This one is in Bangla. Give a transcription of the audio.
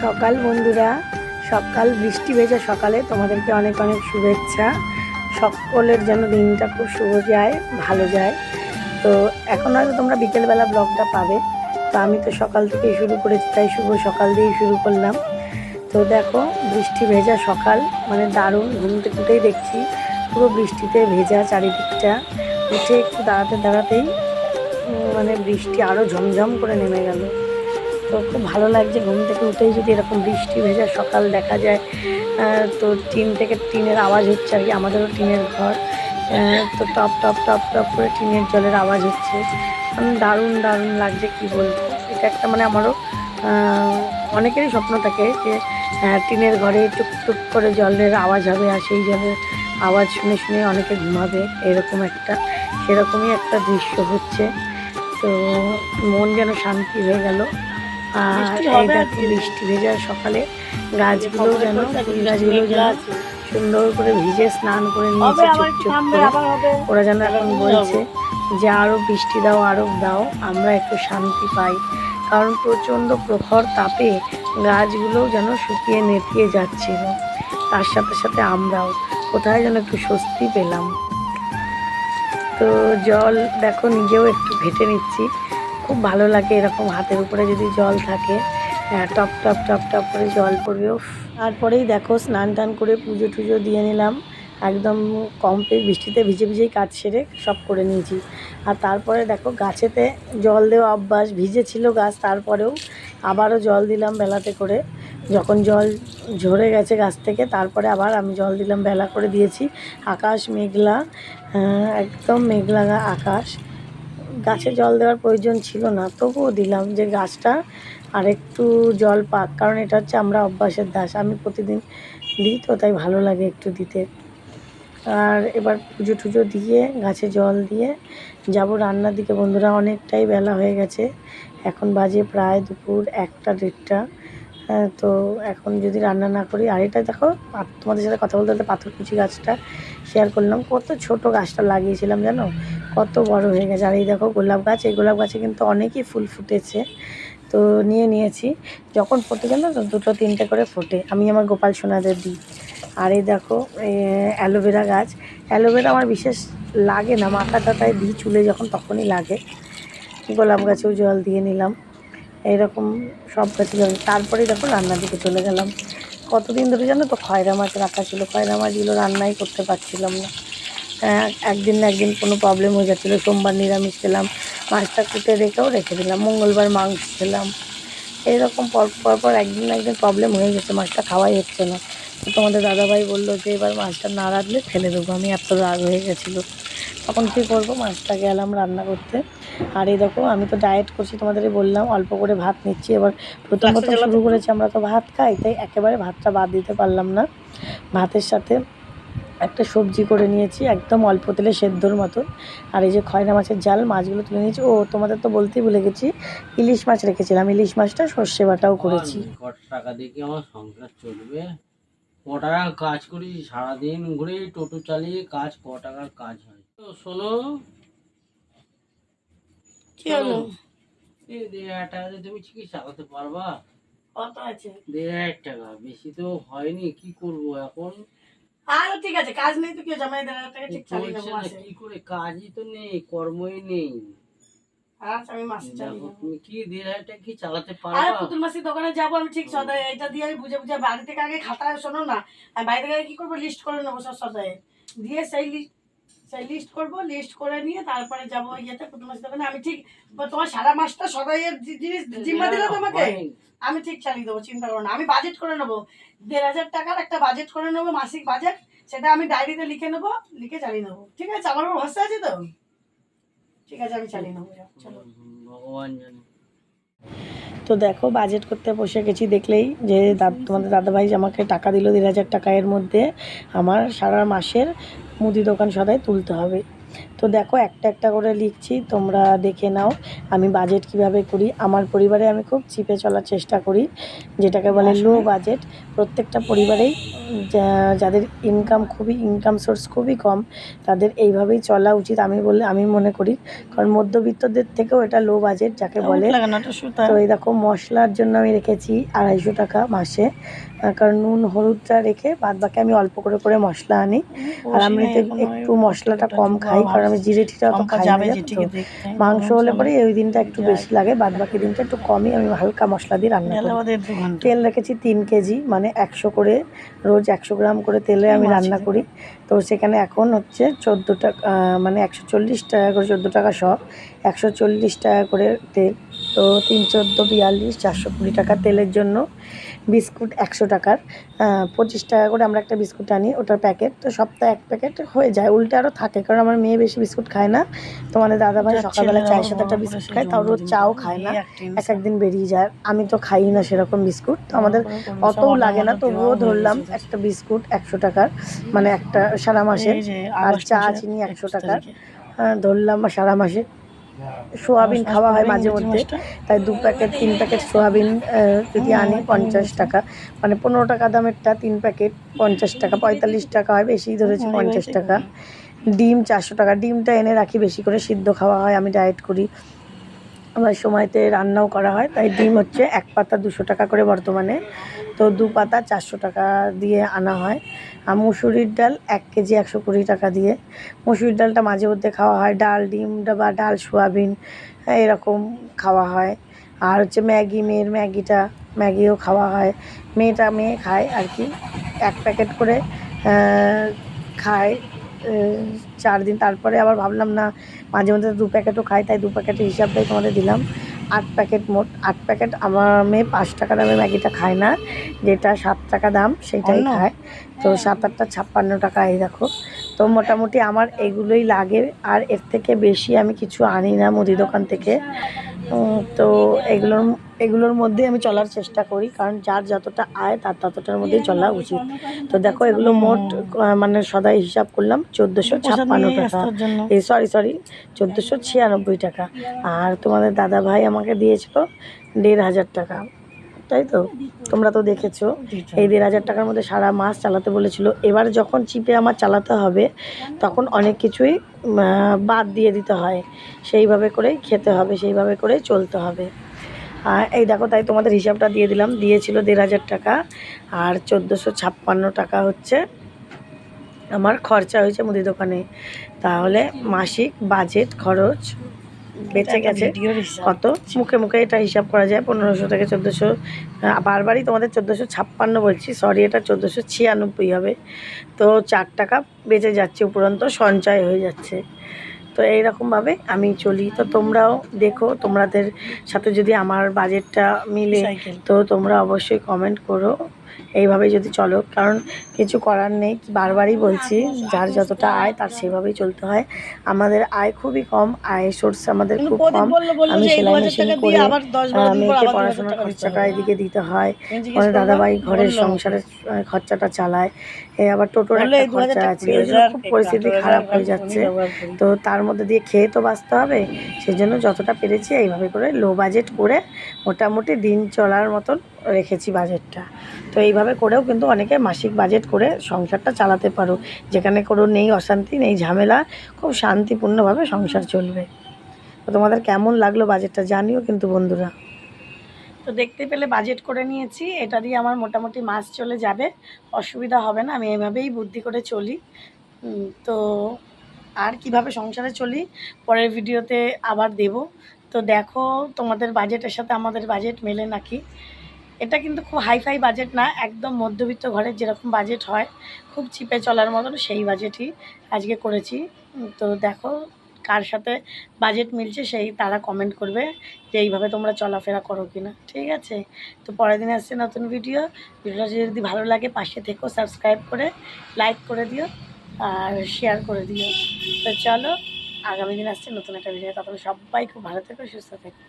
সকাল বন্ধুরা। সকাল, বৃষ্টি ভেজা সকালে তোমাদেরকে অনেক অনেক শুভেচ্ছা। সকলের যেন দিনটা খুব শুভ যায়, ভালো যায়। তো এখন হয়তো তোমরা বিকেলবেলা ব্লগটা পাবে। তো আমি তো সকাল থেকেই শুরু করেছি, তাই শুভ সকাল দিয়েই শুরু করলাম। তো দেখো, বৃষ্টি ভেজা সকাল মানে দারুণ ঘুমতে উঠেই দেখছি। পুরো বৃষ্টিতে ভেজা চারিদিকটা। উঠে একটু দাঁড়াতে দাঁড়াতেই মানে বৃষ্টি আরও ঝমঝম করে নেমে গেল। তো খুব ভালো লাগছে। ঘুম থেকে উঠেই যদি এরকম বৃষ্টি ভেজা সকাল দেখা যায় তো টিন থেকে টিনের আওয়াজ হচ্ছে আর কি। আমাদেরও টিনের ঘর তো টপ টপ টপ টপ করে টিনের জলের আওয়াজ হচ্ছে। দারুণ দারুণ লাগছে কি বলব? এটা একটা মানে আমারও অনেকেরই স্বপ্ন থাকে যে টিনের ঘরে টুক টুক করে জলের আওয়াজ হবে আর সেই জলের আওয়াজ শুনে শুনে অনেকে ঘুমাবে, এরকম একটা, সেরকমই একটা দৃশ্য হচ্ছে। তো মন যেন শান্তি হয়ে গেল। আর এই দেখো বৃষ্টি ভেজা সকালে গাছগুলো যেন ফুল গাছগুলো যেন সুন্দর করে ভিজে স্নান করে নিয়েছে চুপচুপ করে। ওরা যেন এখন বলছে যে আরও বৃষ্টি দাও আরও দাও আমরা একটু শান্তি পাই। কারণ প্রচণ্ড প্রখর তাপে গাছগুলো যেন শুকিয়ে নেতিয়ে যাচ্ছিল। তার সাথে সাথে আমরাও। কোথায় যেন একটু স্বস্তি পেলাম। তো জল দেখো নিজেও একটু ঘেটে নিচ্ছি। খুব ভালো লাগে এরকম হাতের উপরে যদি জল থাকে। হ্যাঁ, টপ টপ টপ টপ করে জল পড়বে তারপরেই দেখো স্নান টান করে পুজো টুজো দিয়ে নিলাম। একদম কমপ্লিট বৃষ্টিতে ভিজে ভিজেই কাজ সেরে সব করে নিয়েছি। আর তারপরে দেখো গাছেতে জল দেওয়া অভ্যাস ভিজে ছিল গাছ তারপরেও আবারও জল দিলাম বেলাতে করে। যখন জল ঝরে গেছে গাছ থেকে তারপরে আবার আমি জল দিলাম বেলা করে দিয়েছি। আকাশ মেঘলা আহ, একদম মেঘলা আকাশ। গাছে জল দেওয়ার প্রয়োজন ছিল না, তবুও দিলাম যে গাছটা আর একটু জল পাক, কারণ এটা হচ্ছে আমরা অভ্যাসের দাস, আমি প্রতিদিন দিই তো তাই ভালো লাগে একটু দিতে। আর এবার পুজো টুজো দিয়ে, গাছে জল দিয়ে যাব রান্নার দিকে। বন্ধুরা, অনেকটাই বেলা হয়ে গেছে, এখন বাজে প্রায় দুপুর একটা দেড়টা। তো এখন যদি রান্না না করি, আর এটা দেখো তোমাদের সাথে কথা বলতে বলতে পাথরকুচি গাছটা শেয়ার করলাম। কত ছোট গাছটা লাগিয়েছিলাম জানো? কত বড় হয়ে গেছে। আর এই দেখো গোলাপ গাছ, এই গোলাপ গাছে কিন্তু অনেকই ফুল ফুটেছে। তো নিয়ে নিয়েছি। যখন ফোটে জানো তো, দুটো তিনটে করে ফোটে। আমি আমার গোপাল সোনাদের দিই। আর এই দেখো অ্যালোভেরা গাছ। অ্যালোভেরা আমার বিশেষ লাগে না। মাথা টাথায় দিই চুলে যখন তখনই লাগে। গোলাপ গাছেও জল দিয়ে নিলাম। এইরকম সব গাছে জল তারপরে দেখো রান্নার দিকে চলে গেলাম। কতদিন ধরে জানো তো খয়রা মাছ রাখা ছিল। খয়রা মাছগুলো রান্নাই করতে পারছিলাম না। আহ, একদিন না একদিন কোনো প্রবলেম হয়ে যাচ্ছিল। সোমবার নিরামিষ খেলাম। মাছটা কুটে রেখেও রেখে দিলাম। মঙ্গলবার মাংস খেলাম। এইরকম পর পর একদিন না একদিন প্রবলেম হয়ে গেছে। মাছটা খাওয়াই হচ্ছে না। তো তোমাদের দাদাভাই বলল যে এবার মাছটা না রাখলে ফেলে দেবো। আমি এত রাগ হয়ে গেছিল। তখন কী করব? মাছটা গেলাম রান্না করতে। আর এই দেখো আমি তো ডায়েট করছি তোমাদের বললাম অল্প করে ভাত নিচ্ছি। এবার প্রথম প্রথম শুরু করেছি আমরা তো ভাত খাই তাই একেবারে ভাতটা বাদ দিতে পারলাম না। ভাতের সাথে একটা সবজি করে নিয়েছি একদম অল্প তেলে সেদ্ধর মতো। আর এই যে খয়না মাছের জাল মাছগুলো তুলে নিয়েছি। ও তোমাদের তো বলতেই ভুলে গেছি ইলিশ মাছ রেখেছিলাম। ইলিশ মাছটা সর্ষে বাটাও করেছি। কত টাকা দিয়ে কি আমার সংসার চলবে? ক টাকার কাজ করি সারাদিন ঘুরে টোটো চালিয়ে কাজ ক টাকার কাজ হয়। শোনো। কি হলো? তুমি কি চালাতে পারবা কত আছে? দেড় হাজার টাকা। বেশি তো হয়নি কি করব এখন? আর ঠিক আছে কাজ নেই তো কি জামাই দেড় টাকা ঠিক চালিয়ে চলছে মাসে। কি করে? কাজই তো নেই কর্মই নেই। আচ্ছা আমি মাসে চালিয়ে দেখো নেব। তুমি কি দেড় হাজার টাকা কি চালাতে আরে পারবা দোকানে যাব আমি ঠিক সদায়। এটা দিয়ে আমি বুঝে বুঝে বাড়ি থেকে আগে খাতা শোনো না আমি বাড়ি থেকে কি করব? লিস্ট করে নেব সব সদায়। দিয়ে সেই লিস্ট সেই লিস্ট করব লিস্ট করে নিয়ে তারপরে যাব ইয়েতে পুতুল মাসির দোকানে। আমি ঠিক তোমার সারা মাসটা সদাইয়ের জি- জিনিস জিম্মা দিলে তোমাকে? আমি ঠিক চালিয়ে দেবো চিন্তা করো না। আমি বাজেট করে নেব। দেড় হাজার টাকার একটা বাজেট করে নেব মাসিক বাজেট সেটা আমি ডায়েরিতে লিখে নেব লিখে চালিয়ে নেব। ঠিক আছে? আমার ভরসা আছে তো? ঠিক আছে আমি চালিয়ে নেব চলো। ভগবান জানে। তো দেখো বাজেট করতে বসে গেছি দেখলেই যে তোমাদের দাদাভাই আমাকে টাকা দিল দেড় হাজার টাকা এর মধ্যে আমার সারা মাসের মুদি দোকান সদাই তুলতে হবে। তো দেখো একটা একটা করে লিখছি তোমরা দেখে নাও আমি বাজেট কীভাবে করি। আমার পরিবারে আমি খুব চিপে চলার চেষ্টা করি যেটাকে বলে লো বাজেট প্রত্যেকটা পরিবারেই যাদের ইনকাম খুবই ইনকাম সোর্স খুবই কম তাদের এইভাবেই চলা উচিত আমি বলে আমি মনে করি। কারণ মধ্যবিত্তদের থেকেও এটা লো বাজেট যাকে বলে। তো এই দেখো মশলার জন্য আমি রেখেছি আড়াইশো টাকা মাসে। কারণ নুন হলুদটা রেখে বাদ বাকি আমি অল্প করে করে মশলা আনি। আর আমি একটু মশলাটা কম খাই কারণ আমি জিরে টিটা অত খাই না মাংস হলে পরে ওই দিনটা একটু বেশি লাগে বাদ বাকি দিনটা একটু কমই আমি হালকা মশলা দিয়ে রান্না করি। তেল রেখেছি তিন কেজি মানে একশো করে রোজ একশো গ্রাম করে তেলে আমি রান্না করি। তো সেখানে এখন হচ্ছে চোদ্দ টাকা মানে একশো চল্লিশ টাকা করে চোদ্দ টাকা সব একশো চল্লিশ টাকা করে তেল। তো তিন চোদ্দ বিয়াল্লিশ চারশো কুড়ি টাকা তেলের জন্য। বিস্কুট একশো টাকার। পঁচিশ টাকা করে আমরা একটা বিস্কুট আনি ওটার প্যাকেট। তো সপ্তাহে এক প্যাকেট হয়ে যায় উল্টে আরও থাকে কারণ আমার মেয়ে বেশি বিস্কুট খায় না। তোমাদের দাদাভাই সকালবেলা চায়ের সাথে একটা বিস্কুট খায় তাও রোজ চাও খায় না। এক একদিন বেরিয়ে যায়। আমি তো খাই না সেরকম বিস্কুট। তো আমাদের অতও লাগে না তবুও ধরলাম একটা বিস্কুট একশো টাকার মানে একটা সারা মাসে আর চা চিনি একশো টাকার। আহ, ধরলাম সারা মাসে। সোয়াবিন খাওয়া হয় মাঝে মধ্যে। তাই দু প্যাকেট তিন প্যাকেট সোয়াবিন যদি আনি পঞ্চাশ টাকা। মানে পনেরো টাকা দামেরটা তিন প্যাকেট পঞ্চাশ টাকা পঁয়তাল্লিশ টাকা হয় বেশি ধরেছি পঞ্চাশ টাকা। ডিম চারশো টাকা ডিমটা এনে রাখি বেশি করে সিদ্ধ খাওয়া হয় আমি ডায়েট করি। আমার সময়তে রান্নাও করা হয়। তাই ডিম হচ্ছে এক পাতা দুশো টাকা করে বর্তমানে। তো দু পাতা চারশো টাকা দিয়ে আনা হয়। আর মুসুরির ডাল এক কেজি একশো কুড়ি টাকা দিয়ে। মুসুরির ডালটা মাঝে মধ্যে খাওয়া হয়। ডাল ডিম বা ডাল সোয়াবিন হ্যাঁ, এরকম খাওয়া হয়। আর হচ্ছে ম্যাগি মেয়ের ম্যাগিটা ম্যাগিও খাওয়া হয়। মেয়েটা মেয়ে খায় আর কি। এক প্যাকেট করে খায় চার দিন তারপরে আবার ভাবলাম না মাঝে মধ্যে দু প্যাকেটও খাই তাই দু প্যাকেটের হিসাবটাই তোমাদের দিলাম। আট প্যাকেট মোট আট প্যাকেট আমার মেয়ে পাঁচ টাকা দামে ম্যাগিটা খায় না যেটা সাত টাকা দাম সেটাই? খায়। তো সাত আটটা ছাপ্পান্ন টাকা এই দেখো। তো মোটামুটি আমার এগুলোই লাগে আর এর থেকে বেশি আমি কিছু আনি না মুদি দোকান থেকে। তো এগুলোর এগুলোর মধ্যে আমি চলার চেষ্টা করি কারণ যার যতটা আয় তার ততটার মধ্যেই চলা উচিত। তো দেখো এগুলো মোট মানে সদাই হিসাব করলাম চোদ্দোশো ছাপ্পান্ন টাকা। এই সরি সরি চোদ্দোশো ছিয়ানব্বই টাকা। আর তোমাদের দাদা ভাই আমাকে দিয়েছিল দেড় হাজার টাকা। তাই তো? তোমরা তো দেখেছ। এই দেড় হাজার টাকার মধ্যে সারা মাস চালাতে বলেছিল। এবার যখন চিপে আমার চালাতে হবে, তখন অনেক কিছুই বাদ দিয়ে দিতে হয়। সেইভাবে করেই খেতে হবে, সেইভাবে করেই চলতে হবে। আর এই দেখো, তাই তোমাদের হিসাবটা দিয়ে দিলাম। দিয়েছিল দেড় হাজার টাকা। আর চোদ্দোশো ছাপ্পান্ন টাকা হচ্ছে আমার খরচা হয়েছে মুদি দোকানে। তাহলে মাসিক বাজেট খরচ বেঁচে গেছে। কত? মুখে মুখে এটা হিসাব করা যায়। পনেরোশো থেকে চোদ্দোশো বারবারই তোমাদের চোদ্দোশো ছাপ্পান্ন বলছি। সরি এটা চোদ্দোশো ছিয়ানব্বই হবে। তো চার টাকা বেঁচে যাচ্ছে উপরন্ত সঞ্চয় হয়ে যাচ্ছে। তো এইরকমভাবে আমি চলি। তো তোমরাও দেখো তোমাদের সাথে যদি আমার বাজেটটা মিলে তো তোমরা অবশ্যই কমেন্ট করো। এইভাবে যদি চলো কারণ কিছু করার নেই বারবারই বলছি যার যতটা আয় তার সেভাবেই চলতে হয়। আমাদের আয় খুবই কম আয় সোর্স আমাদের খুব কম। আমি সেলাই মেশিন করে মেয়েকে পড়াশোনার খরচাটা এদিকে দিতে হয়। আমাদের দাদাভাই ঘরের সংসারের খরচাটা চালায়। এ আবার টোটোর একটা খরচা আছে। খুব পরিস্থিতি খারাপ হয়ে যাচ্ছে। তো তার মধ্যে দিয়ে খেয়ে তো বাঁচতে হবে। সেই জন্য যতটা পেরেছি এইভাবে করে লো বাজেট করে মোটামুটি দিন চলার মতন রেখেছি বাজেটটা। তো এইভাবে করেও কিন্তু অনেকে মাসিক বাজেট করে সংসারটা চালাতে পারো। যেখানে কোনো নেই অশান্তি, নেই ঝামেলা, খুব শান্তিপূর্ণভাবে সংসার চলবে। তো তোমাদের কেমন লাগল বাজেটটা জানিও কিন্তু বন্ধুরা। তো দেখতে পেলে বাজেট করে নিয়েছি। এটা দিয়ে আমার মোটামুটি মাস চলে যাবে। অসুবিধা হবে না, আমি এভাবেই বুদ্ধি করে চলি। তো আর কীভাবে সংসারে চলি পরের ভিডিওতে আবার দেব। তো দেখো তোমাদের বাজেটের সাথে আমাদের বাজেট মেলে নাকি? এটা কিন্তু খুব হাইফাই বাজেট না, একদম মধ্যবিত্ত ঘরের যেরকম বাজেট হয়, খুব চিপে চলার মতন সেই বাজেটই আজকে করেছি। তো দেখো কার সাথে বাজেট মিলছে সেই তারা কমেন্ট করবে যে এইভাবে তোমরা চলাফেরা করো কি না ঠিক আছে? তো পরের দিন আসছে নতুন ভিডিও ভিডিওটা যদি ভালো লাগে পাশে থেকো সাবস্ক্রাইব করে লাইক করে দিও আর শেয়ার করে দিও। তো চলো, আগামী দিন আসছে নতুন একটা ভিডিও তখন সবাই খুব ভালো থেকো, সুস্থ থেকো।